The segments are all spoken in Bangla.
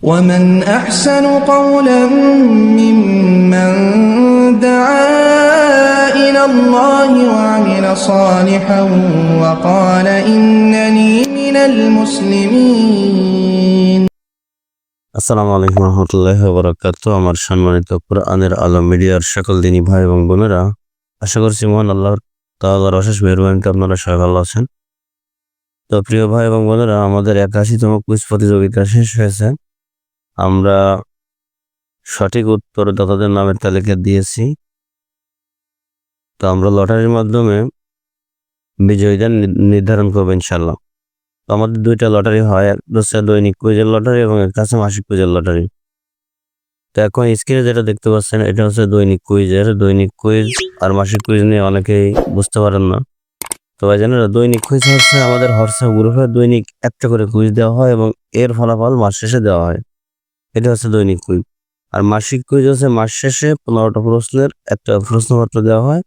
ومن أحسن قولا ممن دعا إلى الله وعمل صالحا وقال إنني من المسلمين আসসালামু আলাইকুম রহমতুল্লাহ বরাকাত আমার সম্মানিত কোরআনের আলম মিডিয়ার সকল দিনী ভাই এবং বোনেরা আশা করছি মহান আল্লাহর তাআলার অশেষ মেহরবানিতে আপনারা সবাই ভালো আছেন তো প্রিয় ভাই এবং বোনেরা আমাদের একাশিতম কুইজ প্রতিযোগিতা শেষ হয়েছে আমরা সঠিক উত্তর দাতাদের নামের তালিকা দিয়েছি। তো আমরা লটারির মাধ্যমে বিজয়ীদের নির্ধারণ করব ইনশাল্লাহ তো আমাদের দুইটা লটারি হয় হচ্ছে দৈনিক কুইজের লটারি এবং একটা হচ্ছে মাসিক কুইজের লটারি। তো এখন স্ক্রিনে যেটা দেখতে পাচ্ছেন, এটা হচ্ছে দৈনিক কুইজের। দৈনিক কুইজ আর মাসিক কুইজ নিয়ে অনেকেই বুঝতে পারেন না। তো ভাই জানেন, দৈনিক কুইজ হচ্ছে আমাদের হোয়াটসঅ্যাপ গ্রুপে দৈনিক একটা করে কুইজ দেওয়া হয় এবং এর ফলাফল মাস শেষে দেওয়া হয়। এটা হচ্ছে দৈনিক কুইজ। আর মাসিক কুইজ হচ্ছে মাস শেষে পনেরোটা প্রশ্নের একটা প্রশ্নপত্র দেওয়া হয়,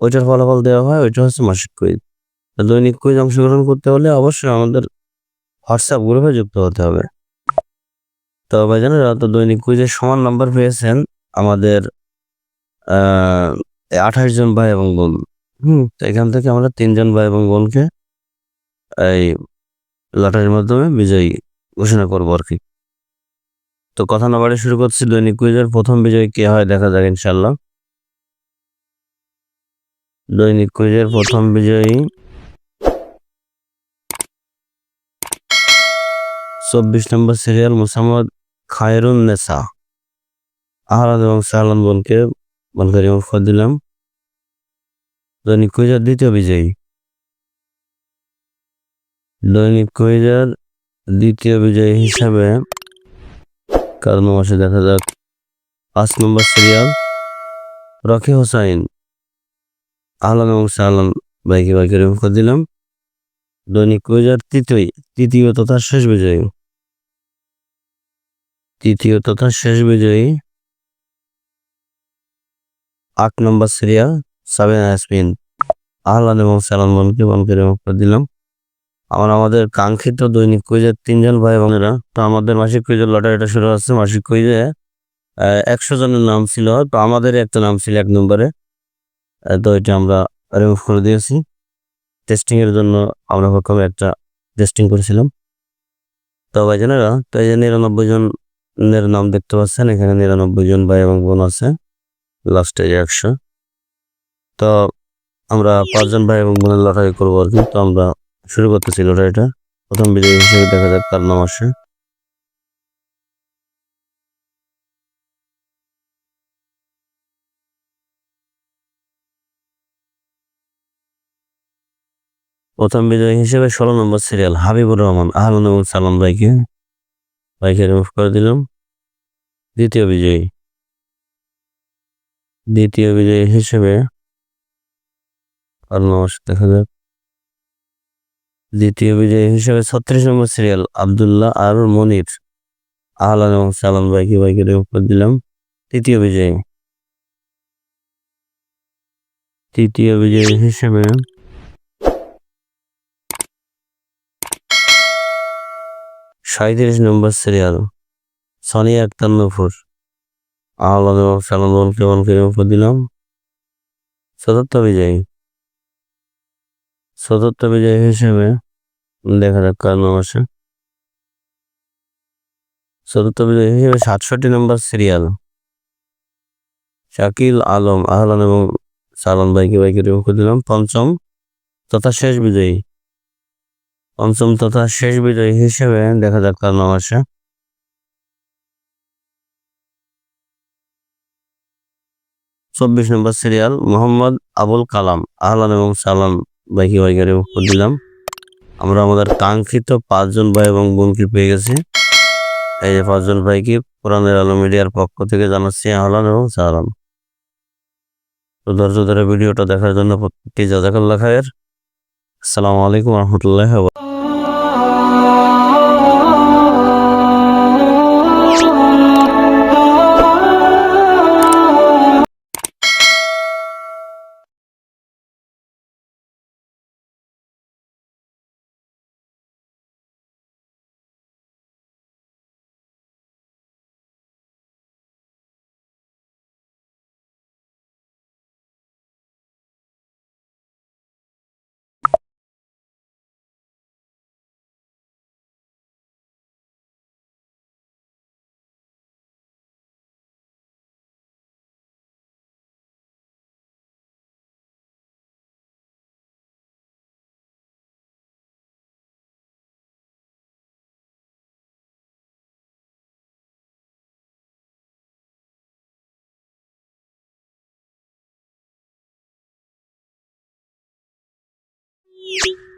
ওইটার ফলাফল দেওয়া হয়, ওইটা হচ্ছে মাসিক কুইজ। দৈনিক কুইজ অংশগ্রহণ করতে হলে অবশ্যই আমাদের হোয়াটসঅ্যাপ গ্রুপে যুক্ত হতে হবে। তো ভাইজানেরা তো দৈনিক কুইজে সমান নাম্বার পেয়েছেন আমাদের আঠাশ জন ভাই এবং বোন। হুম, তো এখান থেকে আমরা তিনজন ভাই এবং বোনকে এই লটারির মাধ্যমে বিজয়ী ঘোষণা করব আর কি। তো কথা না শুরু করছি, দৈনিক কুইজের প্রথম বিজয়ী কে হয় দেখা যাক ইনশাল্লাহ দৈনিক কুইজের প্রথম বিজয়ী চব্বিশ নম্বর সিরিয়াল মুসাম্মদ খায়রুন নেসা। আহলাদ এবং সাহলান বোনকে, বনকারি মুখ দিলাম দৈনিক কুইজার দ্বিতীয় বিজয়ী। দৈনিক কুইজার দ্বিতীয় বিজয়ী হিসাবে কারণ মাসে দেখা যাক। পাঁচ নম্বর সিরিয়াল রকি হোসাইন। আহলান এবং সাহলান বাইকে বাইকে মুখ দিলাম। দৈনিক কুইজার তৃতীয় তৃতীয় তথা শেষ বিজয়ী। তৃতীয় তথা শেষ বিজয়ী। আট নম্বর সিরিয়াল সাবেন আসমিন আহলান এবং সালাম বোনকে বন করে মুখ দিলাম। আমার আমাদের কাঙ্ক্ষিত দৈনিক কুইজের তিনজন ভাই বোনেরা। তো আমাদের মাসিক কুইজের লটারিটা শুরু হচ্ছে মাসিক কুইজে। একশো জনের নাম ছিল। তো আমাদের একটা নাম ছিল এক নম্বরে। তো এটা আমরা রিমুভ করে দিয়েছি। টেস্টিং এর জন্য আমরা প্রথমে একটা টেস্টিং করেছিলাম। তো ভাই জানেরা তো এই যে নিরানব্বই জনের নাম দেখতে পাচ্ছেন, এখানে নিরানব্বই জন ভাই এবং বোন আছে। লাস্টে একশো। তো আমরা পাঁচজন ভাই এবং বোনের লটারি করব আর কি। তো আমরা শুরু করতেছি লটারিটা প্রথম বিজয়ী হিসেবে দেখা যাক কার নাম আসে প্রথম বিজয়ী হিসেবে ষোলো নম্বর সিরিয়াল হাবিবুর রহমান, আহলান এবং সালাম ভাইকে ভাইকে রিমুভ করে দিলাম। দ্বিতীয় বিজয়ী। দ্বিতীয় বিজয়ী হিসেবে আর দেখা যাক। দ্বিতীয় বিজয়ী হিসেবে ছত্রিশ নম্বর সিরিয়াল আবদুল্লাহ আর মনির। আহলান এবং সালাম ভাইকে ভাইকে করে দিলাম। তৃতীয় বিজয়ী। তৃতীয় বিজয়ী হিসেবে সাঁত্রিশ নম্বর সিরিয়াল সানিয়া আক্তার নফুর আহ্লাদ এবং সালাম বলকে বলকে উপর দিলাম। চতুর্থ বিজয়ী। চতুর্থ বিজয়ী হিসেবে দেখা যাক কার নাম আসে। চতুর্থ বিজয়ী হিসেবে সাতষট্টি নম্বর সিরিয়াল। শাকিল আলম, আহলান এবং সালাম বাইকে বাইকে উপর দিলাম। পঞ্চম তথা শেষ বিজয়ী। পঞ্চম তথা শেষ বিজয়ী হিসেবে দেখা যাক কার নাম চব্বিশ নম্বর সিরিয়াল, মোহাম্মদ আবুল কালাম, আহলান এবং সালাম বাইকি বাইকারে উপর দিলাম। আমরা আমাদের কাঙ্ক্ষিত পাঁচজন ভাই এবং বোনকে পেয়ে গেছি? এই যে পাঁচজন ভাইকে পুরানের আলো মিডিয়ার পক্ষ থেকে জানাচ্ছি আহলান এবং সাহলান তো ধৈর্য ধরে ভিডিওটা দেখার জন্য প্রত্যেকটি জাজাকাল্লা খায়ের। আসসালামু আলাইকুম রহমতুল্লাহ Beep.